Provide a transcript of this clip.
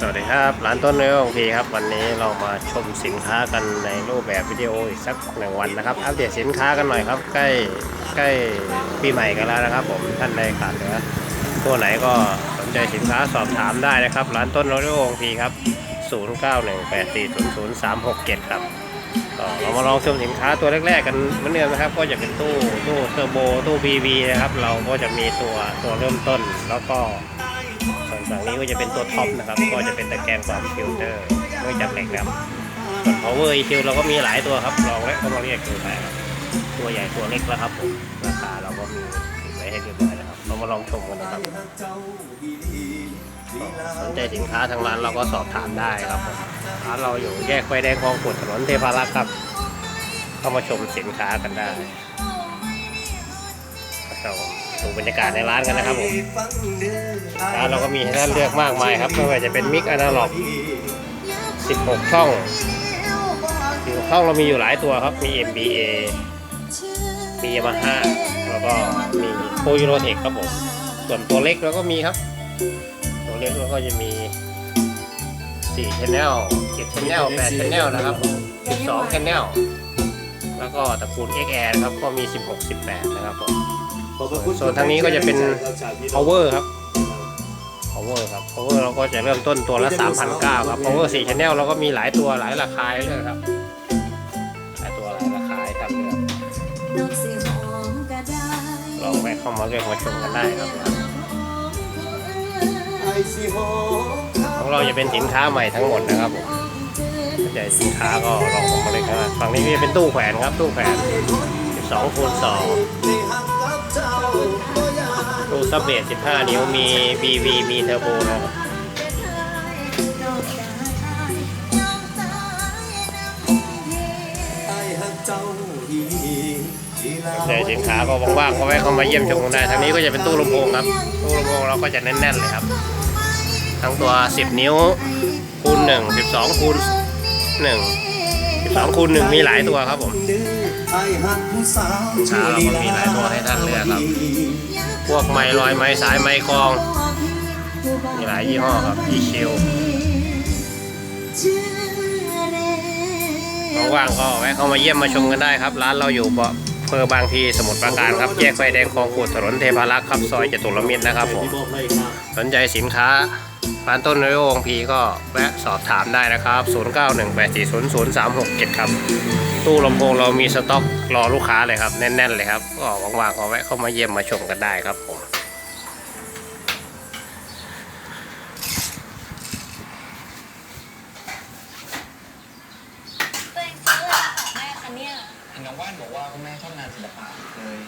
สวัสดีครับร้านต้นเนื้อของพีครับ วันนี้เรามาชมสินค้ากันในรูปแบบวิดีโออีกสักหนึ่งวันนะครับ อัปเดตสินค้ากันหน่อยครับ ใกล้ใกล้ปีใหม่กันแล้วนะครับ ผมท่านใดขาดเหลือตัวไหนก็สนใจสินค้าสอบถามได้นะครับ ร้านต้นเนื้อของพีครับ 0918400367 ครับก็เรามาลองชมสินค้าตัวแรกๆกันเหมือนเดิมนะครับ ก็จะเป็นตู้ตู้เทอร์โบตู้ BV นะครับเราก็จะมีตัวตัวเริ่มต้นแล้วก็ งนี้ก็จะเป็นตัวท็อปนะครับ ก็จะเป็นตะแกรงความฟิลเตอร์ด้วยจับเหล็กครับส่วน power EQ เราก็มีหลายตัวครับลองและก็มาเรียกดูไปครับตัวใหญ่ตัวเล็กแล้วครับผมราคาเราก็มีติดไว้ให้เรียบร้อยแล้วครับเรามาลองชมกันนะครับสนใจสินค้าทางร้านเราก็สอบถามได้ครับผมร้านเราอยู่แยกไฟแดงคลองขุดถนนเทพารักษ์ครับ เข้ามาชมสินค้ากันได้ เราดูบรรยากาศในร้านกันนะครับผมร้านเราก็มีให้ท่านเลือกมากมายครับไม่ว่าจะเป็นมิกอนาล็อก 16 ช่อง16ช่องเรามีอยู่หลายตัวครับมี MBA มี Yamaha แล้วก็มีโ o ยูโรเทคครับผมส่วนตัวเล็กเราก็มีครับ ตัวเล็กเราก็จะมี4 channel 7 channel 8 channel นะครับ12 channel แล้วก็ตระกูล XR นะครับก็มี 16 18 นะครับผมส่วนทางนี้ก็จะเป็น power ครับ power ครับ power เราก็จะเริ่มต้นตัวละ3,900ครับ power 4 channel เราก็มีหลายตัวหลายราคาให้เลือกครับหลายตัวหลายราคาให้ทำเลือกลองแวะเข้ามาเลือกมาชมกันได้ครับของเราจะเป็นสินค้าใหม่ทั้งหมดนะครับผม สินค้าก็ลองข้ามาเลยครับฝั่งนี้ก็จะเป็นตู้แขวนครับตู้แขวน12คูณ2ตู้ซับเบส15 นิ้วมี BV มีเทอร์โบนะครับในสินค้าก็ว่างๆก็แวะเข้ามาเยี่ยมชมกันได้ทางนี้ก็จะเป็นตู้ลำโพงครับ ตู้ลำโพงเราก็จะแน่นๆเลยครับ ทั้งตัว 10 นิ้วคูณ1 12คูณ 1 12คูณ1มีหลายตัวครับผมเช้าเราก็มีหลายตัวให้ท่านเลือกครับ พวกไม้ลอยไม้สายไม้กลอง มีหลายยี่ห้อครับ EQ ว่างๆก็แวะเข้ามาเยี่ยมมาชมกันได้ครับ ร้านเราอยู่เบาะอำเภอบางพลีสมุทรปราการครับ แยกไฟแดงคลองขุดถนนเทพารักษ์ครับ ซอยจตุรมิตรนะครับผม สนใจสินค้า ร้านต้นนโยองพีก็แวะสอบถามได้นะครับ 0918400367 ครับ ตู้ลำโพงเรามีสต็อกรอลูกค้าเลยครับ แน่น ๆ เลยครับ ก็ว่างๆก็แวะเข้ามาเยี่ยมมาชมกันได้ครับผมตัวเองซื้ออะไรของแม่คะเนี่ยเห็นน้องว่านบอกว่าคุณแม่ชอบงานศิลปะเลย